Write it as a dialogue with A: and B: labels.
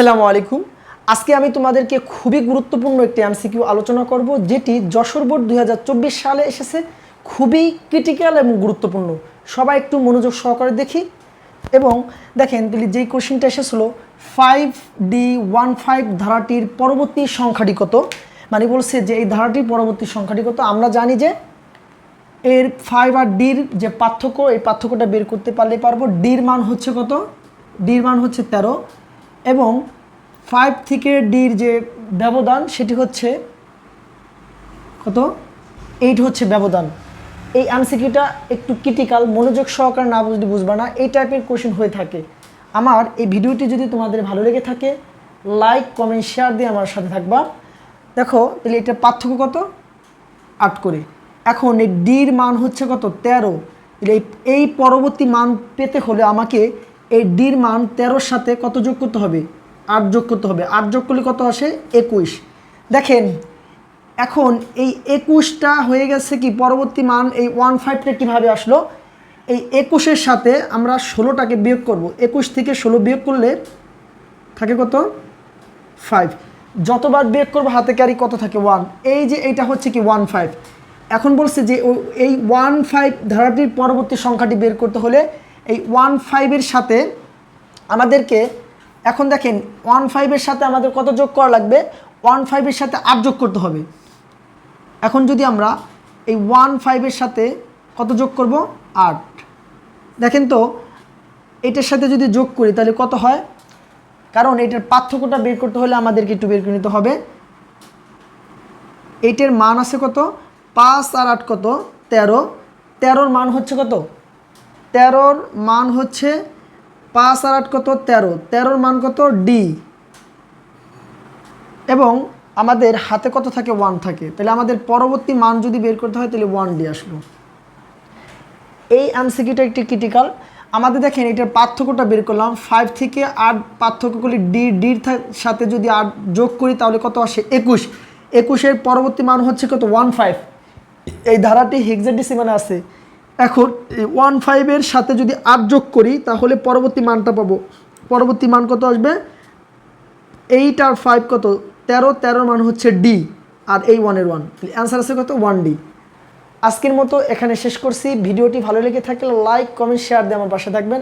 A: আসসালামু আলাইকুম। আজকে আমি তোমাদেরকে খুবই গুরুত্বপূর্ণ একটি এমসিকিউ আলোচনা করব, যেটি যশোর বোর্ড দুই হাজার চব্বিশ সালে এসেছে। খুবই ক্রিটিক্যাল এবং গুরুত্বপূর্ণ। সবাই একটু মনোযোগ সহকারে দেখি। এবং দেখেন, তাহলে যেই কোশ্চিনটা এসেছিল ফাইভ ডি ওয়ান ফাইভ ধারাটির পরবর্তী সংখ্যাটি কত? মানে বলছে যে এই ধারাটির পরবর্তী সংখ্যাটি কত? আমরা জানি যে এর ফাইভ আর ডির যে পার্থক্য, এই পার্থক্যটা বের করতে পারলে পারব। ডির মান হচ্ছে কত? ডির মান হচ্ছে তেরো। এবং ফাইভ থেকে ডির যে ব্যবধান, সেটি হচ্ছে কত? এইট হচ্ছে ব্যবধান। এই এমসিকিউটা একটু ক্রিটিক্যাল মনোযোগ সহকারে না বুঝলে বুঝবা না, এই টাইপের কোশ্চেন হয়ে থাকে। আমার এই ভিডিওটি যদি তোমাদের ভালো লেগে থাকে লাইক কমেন্ট শেয়ার দিয়ে আমার সাথে থাকবা। দেখো, তাহলে এটার পার্থক্য কত? আট করে। এখন এই ডির মান হচ্ছে কত? তেরো। এই পরবর্তী মান পেতে হলে আমাকে এই ডির মান তেরোর সাথে কত যোগ করতে হবে? আট যোগ করতে হবে। আট যোগ করলে কত আসে? একুশ। দেখেন, এখন এই একুশটা হয়ে গেছে কি? পরবর্তী মান এই ওয়ান ফাইভটা কীভাবে আসলো? এই একুশের সাথে আমরা ষোলোটাকে বিয়োগ করব। একুশ থেকে ষোলো বিয়োগ করলে থাকে কত? ফাইভ। যতবার বিয়োগ করব, হাতে ক্যারি কত থাকে? ওয়ান। এই যে এইটা হচ্ছে কি ওয়ান ফাইভ? এখন বলছে যে এই ওয়ান ফাইভ ধারাটির পরবর্তী সংখ্যাটি বের করতে হলে এই ওয়ান ফাইভের সাথে আমাদেরকে, এখন দেখেন, ওয়ান ফাইভের সাথে আমাদের কত যোগ করা লাগবে? ওয়ান ফাইভের সাথে আট যোগ করতে হবে। এখন যদি আমরা এই ওয়ান ফাইভের সাথে কত যোগ করব? আট। দেখেন তো, এটার সাথে যদি যোগ করি, তাহলে কত হয়? কারণ এটার পার্থক্যটা বের করতে হলে আমাদেরকে একটু বের করে নিতে হবে। এইটার মান আছে কত? পাঁচ আর আট কত? তেরো। তেরোর মান হচ্ছে কত? তেরোর মান হচ্ছে পাঁচ আর আট কত? তেরো। তেরোর মান কত? ডি। এবং আমাদের হাতে কত থাকে? ওয়ান থাকে। তাহলে আমাদের পরবর্তী মান যদি বের করতে হয়, তাহলে ওয়ান ডি আসলো। এই এমসিকিউটা একটি ক্রিটিক্যাল। আমাদের দেখেন, এটার পার্থক্যটা বের করলাম। ফাইভ থেকে আট পার্থক্য করলে ডি, ডির সাথে যদি আট যোগ করি, তাহলে কত আসে? একুশ। একুশের পরবর্তী মান হচ্ছে কত? One five. এই ধারাটি হেক্সাডেসিমানে আছে। এখন ওয়ান ফাইভের সাথে যদি আট যোগ করি, তাহলে পরবর্তী মানটা পাবো। পরবর্তী মান কত আসবে? এইট আর ফাইভ কত? তেরো, তেরোর মান হচ্ছে ডি আর এই ওয়ানের ওয়ান অ্যান্সার আছে কত? ওয়ান ডি আজকের মতো এখানে শেষ করছি। ভিডিওটি ভালো লেগে থাকলে লাইক কমেন্ট শেয়ার দিয়ে আমার পাশে থাকবেন।